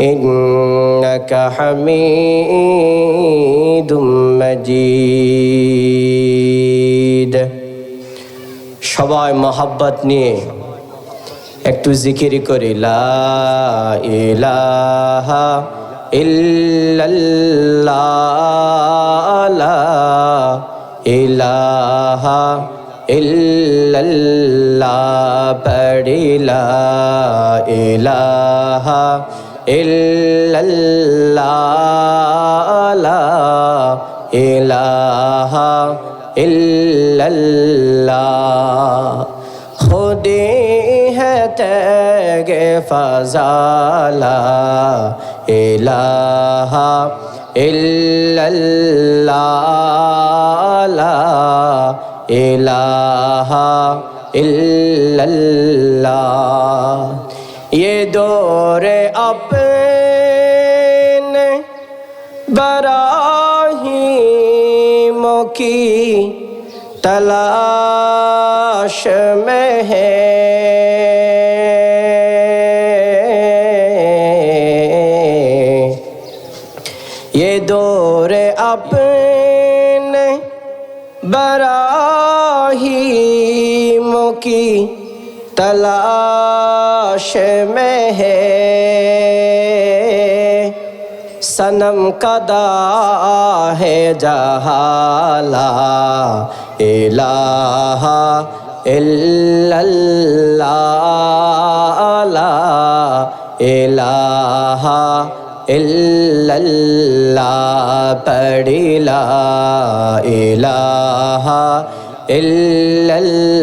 إنك حميد مجيد সবাই মহাব্বত নিয়ে একটু জিকিরি করি লা ইলাহা ইল্লাল্লাহ লা ইলাহা ইল্লাল্লাহ পড়ি লা ইলাহা illallah ilaha illallah khudi hai tag fazala ilaha illallah ilaha illallah یہ دور اپن براہیموں کی تلاش میں ہے۔ یہ دور اپنے براہیموں کی तलाश में है सनम कदा है जहाला इलाहा इल्लल्लाह ला इलाहा इल्लल्लाह पढ़ी ला इलाहा इल्लल्लाह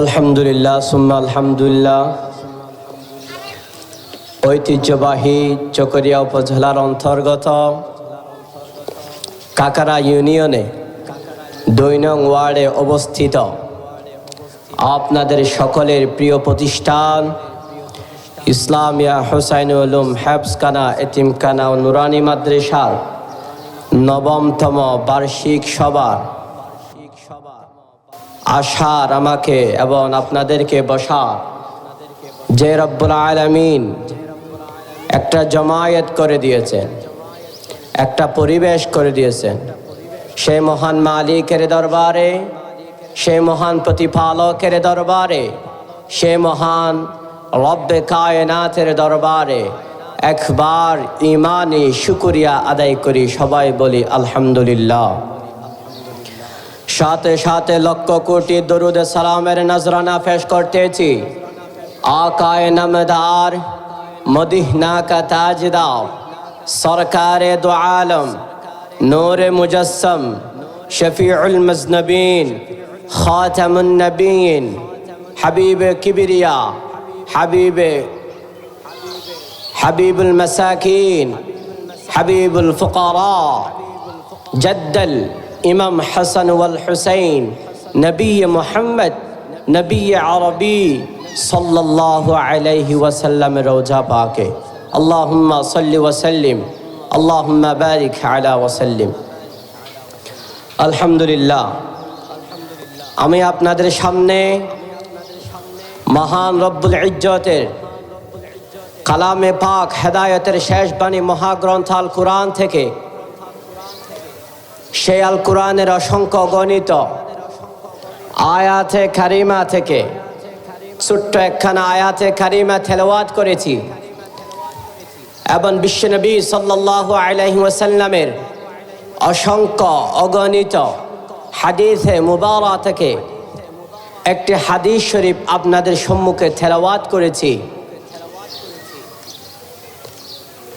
আলহামদুলিল্লাহ, সুম্মা আলহামদুলিল্লাহ। ঐতিহ্যবাহী চকরিয়া উপজেলার অন্তর্গত কাকারা ইউনিয়নে দুই নং ওয়ার্ডে অবস্থিত আপনাদের সকলের প্রিয় প্রতিষ্ঠান ইসলামিয়া হোসাইন উলুম হ্যাবসকানা এতিমকানা ও নুরানি মাদ্রাসার নবমতম বার্ষিক সভার আশার আমাকে এবং আপনাদেরকে বসা। যে রব্বুল আলমিন একটা জমায়েত করে দিয়েছেন একটা পরিবেশ করে দিয়েছেন সেই মহান মালিকের দরবারে সেই মহান প্রতিপালকের দরবারে সেই মহান রব্বে কায়নাথের দরবারে একবার ইমানি শুকুরিয়া আদায় করি। সবাই বলি, আলহামদুলিল্লাহ। সাথে সাথে লক্ষ কোটি দরুদ সালামের নজরানা ফেস করতেছি। আকায় নমদার, মদিহনা কা তাজদাও সরকারে দো আলম, নূরে মুজসম, শফিউল মজনবিন খাতামুন্নবীন হাবিব কিবিরিয়া, হাবিব, হাবিবুল মাসাকিন, হাবিবুল ফুকারা, জদ্দল ইমাম হাসান ওয়াল হুসাইন, নবী মোহাম্মদ, নবী আরবি সাল্লাহ আলাইহি ওয়াসাল্লাম রোজা পাকে। আল্লাহুম্মা সাল্লি ওয়াসাল্লিম আল্লাহুম্মা বারিক আলা ওয়াসাল্লিম আলহামদুলিল্লাহ, আমি আপনাদের সামনে মহান রব্বুল ইজ্জতের কালামে পাক হেদায়তের শেষ বাণী মহাগ্রন্থাল কোরআন থেকে সে আল কোরআনের অসংখ্য গণিত আয়াতে কারিমা থেকে ছোট্ট একখানা আয়াতে কারিমা তেলাওয়াত করেছি। এবং বিশ্বনবী সাল্লাহ আলহি ওয়াসাল্লামের অসংখ্য অগণিত হাদিসে মুবারা থেকে একটি হাদিস শরীফ আপনাদের সম্মুখে তেলাওয়াত করেছি।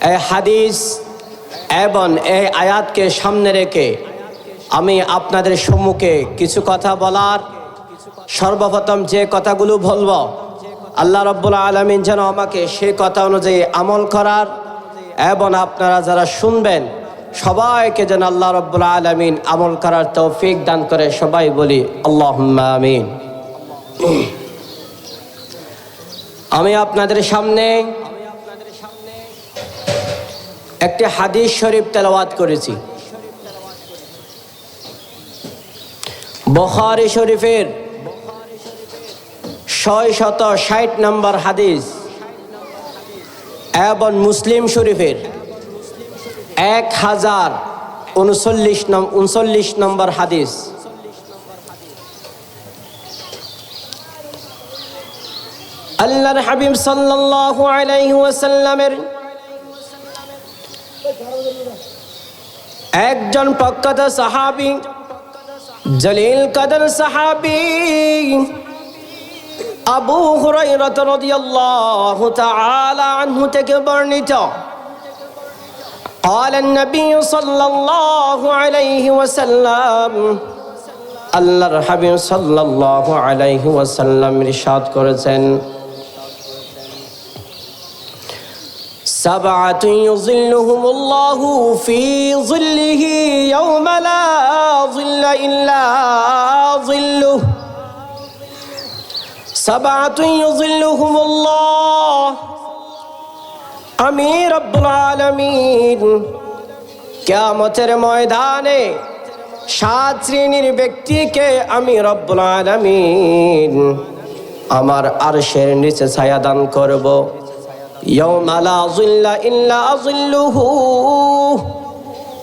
এই হাদিস এবং এই আয়াতকে সামনে রেখে আমি আপনাদের সম্মুখে কিছু কথা বলার সর্বপ্রথম যে কথাগুলো বলব, আল্লাহ রব্বুল আলমিন যেন আমাকে সেই কথা অনুযায়ী আমল করার এবং আপনারা যারা শুনবেন, সবাইকে যেন আল্লাহ রব্বুল আলমিন আমল করার তৌফিক দান করে সবাই বলি আল্লাহ আমিন। আমি আপনাদের সামনে একটি হাদিস শরীফ তেলাওয়াত করেছি। বখারি শরীফের ছয় শত ষাট নম্বর হাদিস এবং মুসলিম শরীফের এক হাজার উনচল্লিশ উনচল্লিশ নম্বর হাদিস। আল্লাহর হাবিব সাল্লাল্লাহু আলাইহি ওয়াসাল্লামের একজন প্রখ্যাত সাহাবি জলিল কদর সাহাবি আবু হুরাইরাত রাদিয়াল্লাহু তাআলা আনহু থেকে বর্ণিত قال النبي صلى الله عليه وسلم আল্লাহর হাবিব সাল্লাল্লাহু আলাইহি ওয়াসাল্লাম ইরশাদ করেছেন سبعة يظلهم الله في ظله يوم لا ظل إلا ظله سبعة يظلهم الله আমি রব্বুল আলমিন কেমতের ময়দানে সাত শ্রেণীর ব্যক্তিকে আমি রব্বুল আলমিন আমার আরশের নিচে ছায়া দান করবো يوم لا ظل إلا ظله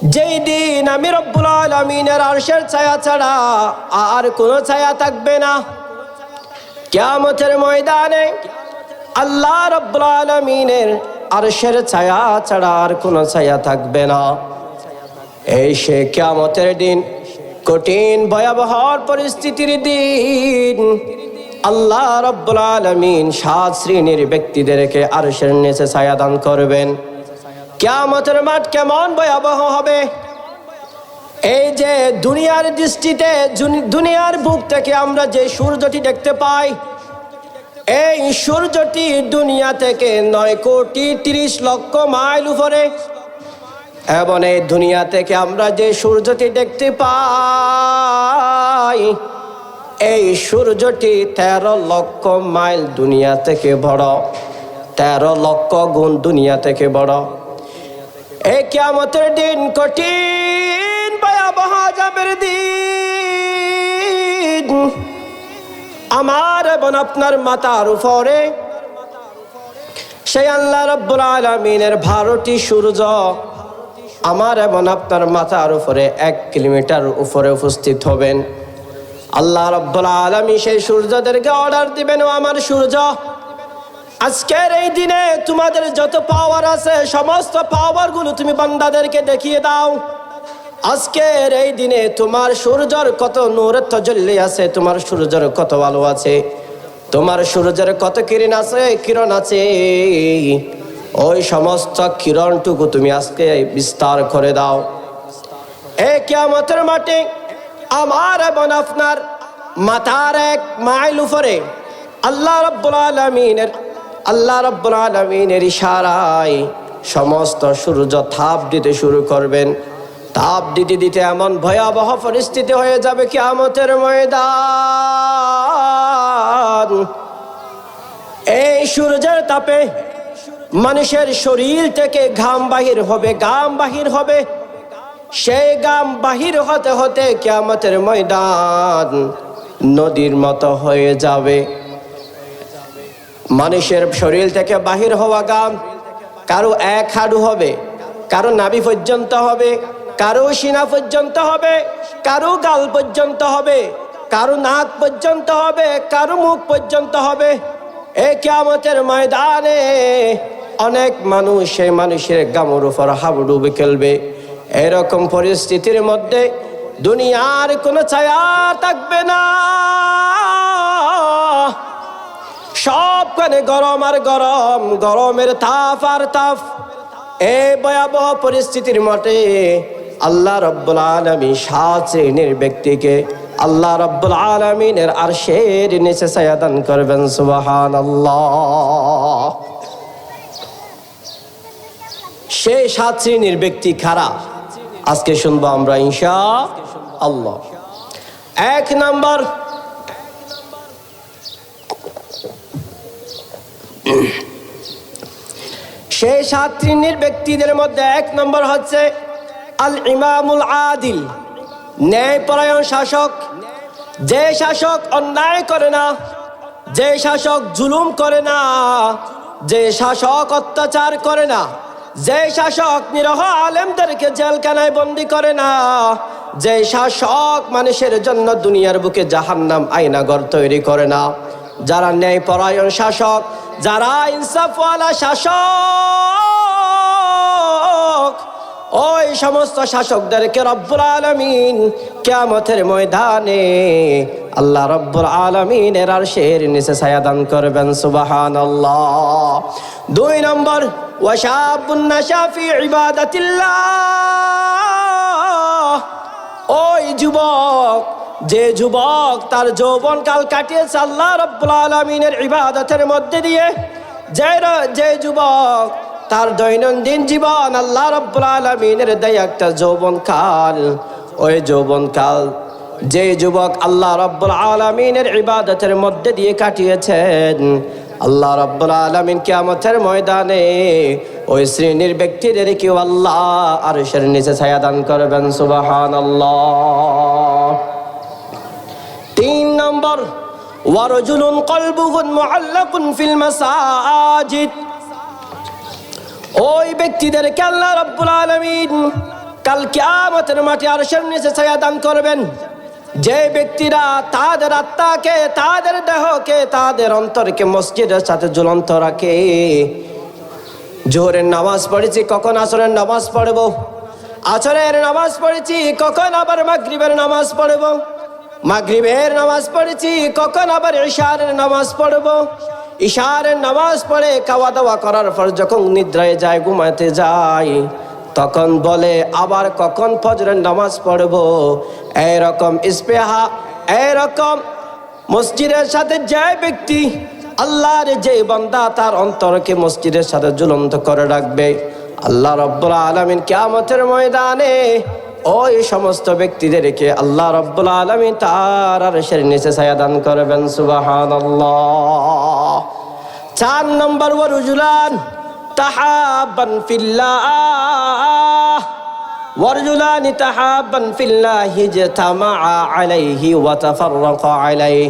যেই দিন আমি রব্বুল আলমিনের আরশের ছায়া ছাড়া আর কোনো ছায়া থাকবে না কেয়ামতের ময়দানে আল্লাহ রব্বুল আলমিনের আরশের ছায়া ছাড়া আর কোনো ছায়া থাকবে না এই সে কেয়ামতের দিন কঠিন ভয়াবহ পরিস্থিতির দিন আল্লাহ রব্বুল আলমিন সাত শ্রেণির ব্যক্তিদেরকে আরশের নিচে ছায়া দান করবেন। কেয়ামতের মাঠ কেমন ভয়াবহ হবে? এই যে দুনিয়ার দৃষ্টিতে দুনিয়ার বুক থেকে আমরা যে সূর্যটি দেখতে পাই, এই সূর্যটি দুনিয়া থেকে নয় কোটি তিরিশ লক্ষ মাইল উপরে। এবং এই দুনিয়া থেকে আমরা যে সূর্যটি দেখতে পাই এই সূর্যটি তেরো লক্ষ মাইল দুনিয়া থেকে বড়। তেরো লক্ষ গুণ দুনিয়া থেকে বড়। এই কেমতের দিন কঠিন, ভয়াবহ দিন। আমার এবং আপনার মাতার উপরে সেই আল্লাহ রব্বুল আলমিনের বারোটি সূর্য আমার এবং আপনার মাথার উপরে এক কিলোমিটার উপরে উপস্থিত হবেন। আল্লাহ রব্বুল আলমী সেই সূর্যদেরকে অর্ডার দিবেন আমার সূর্য। আজকের এই দিনে তোমাদের যত পাওয়ার আছে, সমস্ত পাওয়ারগুলো তুমি বান্দাদেরকে দেখিয়ে দাও। আজকের এই দিনে তোমার সূর্যর কত নূরের তজল্লি আছে, তোমার সূর্যের কত আলো আছে, তোমার সূর্যের কত কিরণ আছে কিরণ আছে। ওই সমস্ত কিরণটুকু তুমি আজকে বিস্তার করে দাও। এ কিয়ামতের মাটি আমার এবং আপনার মাথার এক মাইল উপরে আল্লাহ রব্বুল আলমিনের, আল্লাহ রব্বুল আলমিনের ইশারায় সমস্ত সূর্য থাপ দিতে শুরু করবেন। তাপ দিতে দিতে এমন ভয়াবহ পরিস্থিতি হয়ে যাবে কিয়ামতের ময়দান। এই সূর্যের তাপে মানুষের শরীর থেকে ঘাম বাহির হবে, ঘাম বাহির হবে। সেই গাম বাহির হতে হতে কিয়ামতের ময়দান নদীর মতো হয়ে যাবে। মানুষের শরীর থেকে বাহির হওয়া গাম কারও এক হাডু হবে, কারও নাভি পর্যন্ত হবে, কারও সিনা পর্যন্ত হবে, কারও গাল পর্যন্ত হবে, কারও নাক পর্যন্ত হবে, কারও মুখ পর্যন্ত হবে। এ কিয়ামতের ময়দানে অনেক মানুষ সেই মানুষের গামর উপর হাবুডুবে খেলবে এরকম পরিস্থিতির মধ্যে দুনিয়ার কোনো ছায়া থাকবে না। সবখানে গরম আর গরম, গরমের তাপ আর তাপ। এই ভয়াবহ পরিস্থিতির মতে আল্লাহ রব্বুল আলমী সাত শ্রেণির ব্যক্তিকে আল্লাহ রব্বুল আলমিনের আর শের নিচে সায়াদান করবেন সুবাহান আল্লাহ সেই সাত শ্রেণির ব্যক্তি খারাপ আজকে শুনব আমরা ইনশা আল্লাহ। এক নাম্বার। সেই সাত শ্রেণির ব্যক্তিদের মধ্যে এক নম্বর হচ্ছে আল ইমামুল আদিল, ন্যায়পরায়ণ শাসক। যে শাসক অন্যায় করে না, যে শাসক জুলুম করে না, যে শাসক অত্যাচার করে না যে শাসক নিরহ আলেমদেরকে জেলখানায় বন্দি করে না, যে শাসক মানুষের জন্য দুনিয়ার বুকে জাহান্নাম আইনাগর তৈরি করে না, যারা ন্যায় পরায়ণ শাসক, যারা ইনসাফওয়ালা শাসক। ওই সমস্ত শাসকদেরকে রব্বুল আলমিন কেমতের ময়দানে আল্লাহ রব্বুল আলমিনের আর শের নিচে ছায়াদান করবেন সুবাহান দুই নম্বর ওয়াশাবুন নাশাফি ইবাদাতিল্লাহ। ওই যুবক, যে যুবক তার যৌবন কাল কাটিয়েছে আল্লাহ রব্বুল আলমিনের ইবাদতের মধ্যে দিয়ে, যে যে যুবক তার দৈনন্দিন জীবন আল্লাহ রব্বুল আলমিনের দেয় একটা যৌবন কাল। ওই যৌবন কাল যে যুবক আল্লাহ রব্বুল আলমিনের ইবাদতের মধ্যে দিয়ে কাটিয়েছেন, আল্লাহ রব্বুল আলমিন কিয়ামতের ময়দানে ওই শ্রেণির ব্যক্তিদের কেউ আল্লাহ আর সের নিচে ছায়া দান করবেন সুবাহান আল্লাহ তিন নম্বর, ওয়ারজুলুন কলবুহুন মুআল্লাকুন ফিল মাসাজিদ। ওই ব্যক্তিদেরকে আল্লাহ রাব্বুল আলামিন কাল কিয়ামতের মাঠে আরশের নিচে ছায়া দান করবেন। যে ব্যক্তিরা তাদের আত্মাকে, তাদের দেহকে, তাদের অন্তরকে মসজিদের সাথে ঝুলন্ত রাখে। জোহরের নামাজ পড়েছি, কখন আসরের নামাজ পড়ব? আসরের নামাজ পড়েছি, কখন আবার মাগরিবের নামাজ পড়ব? মাগরিবের নামাজ পড়েছি, কখন আবার ইশারের নামাজ পড়ব? ইশারের নামাজ পড়ে খাওয়া দাওয়া করার পর যখন নিদ্রায় যায়, ঘুমাতে যায়, তখন বলে, আবার কখন ফজরের নামাজ পড়ব? এরকম ইস্পেহা এরকম মসজিদের সাথে যে ব্যক্তি আল্লাহর যে বন্দা, তার অন্তরকে মসজিদের সাথে ঝুলন্ত করে রাখবে। আল্লাহ রব্বুল আলমিন কেয়ামতের ময়দানে ও এই সমস্ত ব্যক্তিদেরকে আল্লাহ রব্বুল আলমী তার আর সের নিচে ছায়া দান করবেন সুবাহান চার নম্বর, ওয়ারুজুলান তাহাবান ফিল্লাহ। ওয়ারজুলান তাহাবান ফিল্লাহ ইজতামা আলাইহি ওয়া তাফাররাকা আলাইহি।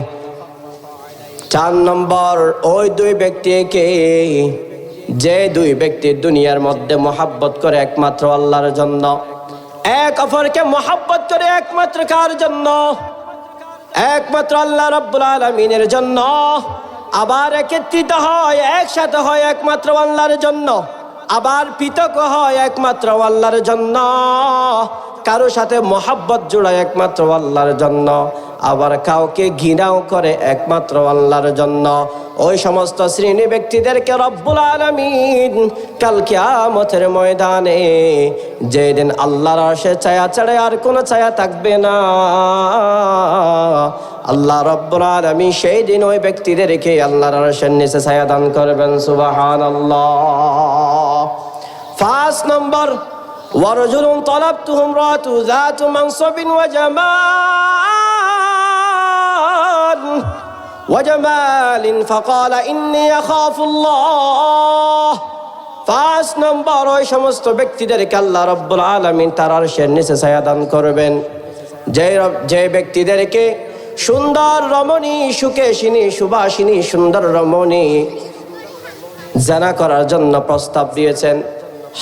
চার নম্বর, ওই দুই ব্যক্তিকে যে দুই ব্যক্তির দুনিয়ার মধ্যে মোহাব্বত করে একমাত্র আল্লাহর জন্য। এক অপরকে মহাব্বত করে একমাত্র কার জন্য? একমাত্র আল্লাহ রব্বুল আলমিনের জন্য। আবার একত্রিত হয়, একসাথে হয় একমাত্র আল্লাহর জন্য। আবার পৃথক হয় একমাত্র আল্লাহর জন্য। কারও সাথে মহাব্বত জোড়ায় একমাত্র আল্লাহর জন্য। আবার কাউকে ঘৃণাও করে একমাত্র আল্লাহর জন্য ওই সমস্ত শ্রেণী ব্যক্তিদেরকে রব্বুল আলমিন কাল কিয়ামতের ময়দানে যেদিন আল্লাহর আরশে ছায়া ছাড়ে আর কোনো ছায়া থাকবে না আল্লাহ রব্বুল আলমিন সেই দিন ওই ব্যক্তিদেরকে আল্লাহর আরশের নিচে ছায়া দান করবেন সুবাহান আল্লাহ ফার্স্ট নম্বর ورجل طلبته امرأة ذات منصب وجمال وجمال فقال إني أخاف الله ফার্স্ট নম্বর ওই সমস্ত ব্যক্তিদেরকে আল্লাহ রব্বুল আলমিন তার আরশের নিচে ছায়া দান করবেন যে রব- যে ব্যক্তিদেরকে সুন্দর রমণী সুকেশিনী সুবাসিনী সুন্দর রমণী জানা করার জন্য প্রস্তাব দিয়েছেন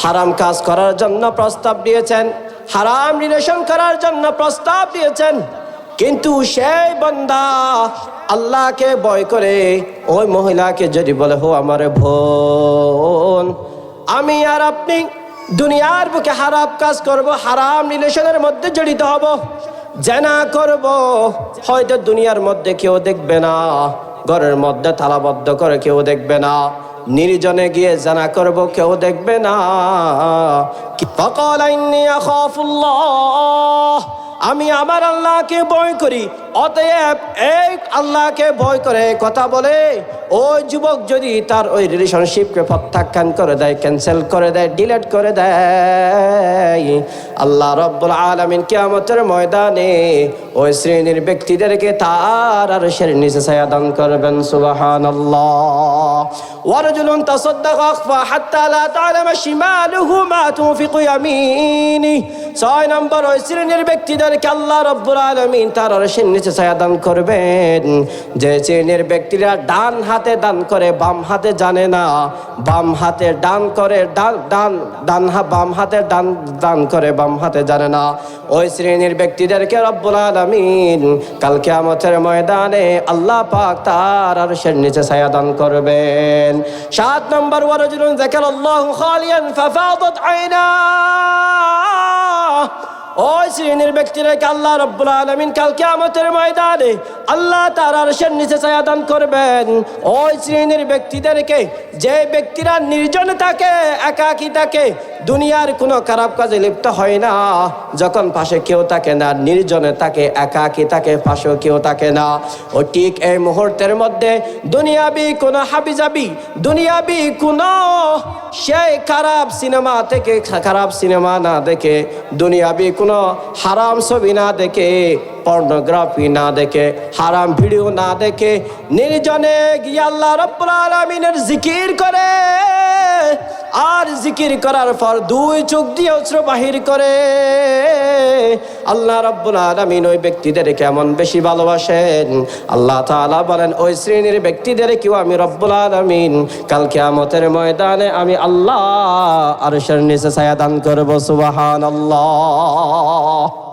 হারাম কাজ করার জন্য প্রস্তাব দিয়েছেন হারাম রিলেশন করার জন্য প্রস্তাব দিয়েছেন কিন্তু সেই বন্দা আল্লাহকে ভয় করে, ওই মহিলাকে যদি বলে, হো আমার ভোন আমি আর আপনি দুনিয়ার বুকে হারাপ কাজ করব, হারাম রিলেশনের মধ্যে জড়িত হব, জেনা করব, হয়তো দুনিয়ার মধ্যে কেউ দেখবে না, ঘরের মধ্যে থালাবদ্ধ করে কেউ দেখবে না, নির্জনে গিয়ে জানা করব, কেউ দেখবে না। ফকল আইনি আখাফুল্লাহ। আমি আমার আল্লাহকে ভয় করি অতএব এই আল্লাহকে ভয় করে কথা বলে ওই যুবক যদি তার ওই রিলেশনশিপকে প্রত্যাখ্যান করে দেয় ক্যান্সেল করে দেয় ডিলেট করে দেয় আল্লাহ রব্বুল আলমিন কিয়ামতের ময়দানে ওই শ্রেণীর ব্যক্তিদেরকে তার আর সের নিচে ছায়া দান করবেন সুবাহান আল্লাহ ورجل تصدق أخفى حتى لا تعلم شماله ما تنفق يمينه ছয় নম্বর ওই শ্রেণীর ব্যক্তিদেরকে আল্লাহ রব্বুল আলমিন তার আরশের নিচে ছায়া দান করবেন। যে শ্রেণির ব্যক্তিরা ডান হাতে দান করে, বাম হাতে জানে না, বাম হাতে ডান করে, ডান ডান ডান বাম হাতে ডান দান করে, বাম হাতে জানে না। ওই শ্রেণির ব্যক্তিদেরকে রব্বুল আলমিন কালকে আমাদের ময়দানে আল্লাহ পাক তার আরশের নিচে ছায়া দান করবেন। সাত নম্বর, ওয়ারজুলুন যাকার আল্লাহ খালিয়ান ফাফাদাত আইনা ওই শ্রেণির ব্যক্তিরাকে আল্লাহ রব্বুল আলমিন কালকে আমাদের ময়দানে আল্লাহ তার আরশের নিচে ছায়া দান করবেন? ওই শ্রেণির ব্যক্তিদেরকে, যে ব্যক্তিরা নির্জন থাকে, একাকী থাকে, দুনিয়ার কোনো খারাপ কাজে লিপ্ত হয় না। যখন পাশে কেউ থাকে না, নির্জনে থাকে, একাকী থাকে, পাশেও কেউ থাকে না। ও ঠিক এই মুহূর্তের মধ্যে দুনিয়াবি কোনো হাবিজাবি, দুনিয়াবি কোনো সেই খারাপ সিনেমা থেকে, খারাপ সিনেমা না দেখে দুনিয়াবি কোনো হারাম ছবি না দেখে পর্নোগ্রাফি না দেখে, হারাম ভিডিও না দেখে, নির্জনে গিয়ে আল্লাহ রব্বুল আলমিনের জিকির করে। আর জিকির করার পর দুই চোখ দিয়ে অস্ত্র বাহির করে। আল্লাহ রব্বুল আলমিন ওই ব্যক্তিদের কেমন বেশি ভালোবাসেন। আল্লাহ তাআলা বলেন, ওই শ্রেণির ব্যক্তিদের কেউ আমি রব্বুল আলমিন, কাল কিয়ামতের ময়দানে আমি আল্লাহ আর নিচে ছায়া দান করব সুবাহান আল্লাহ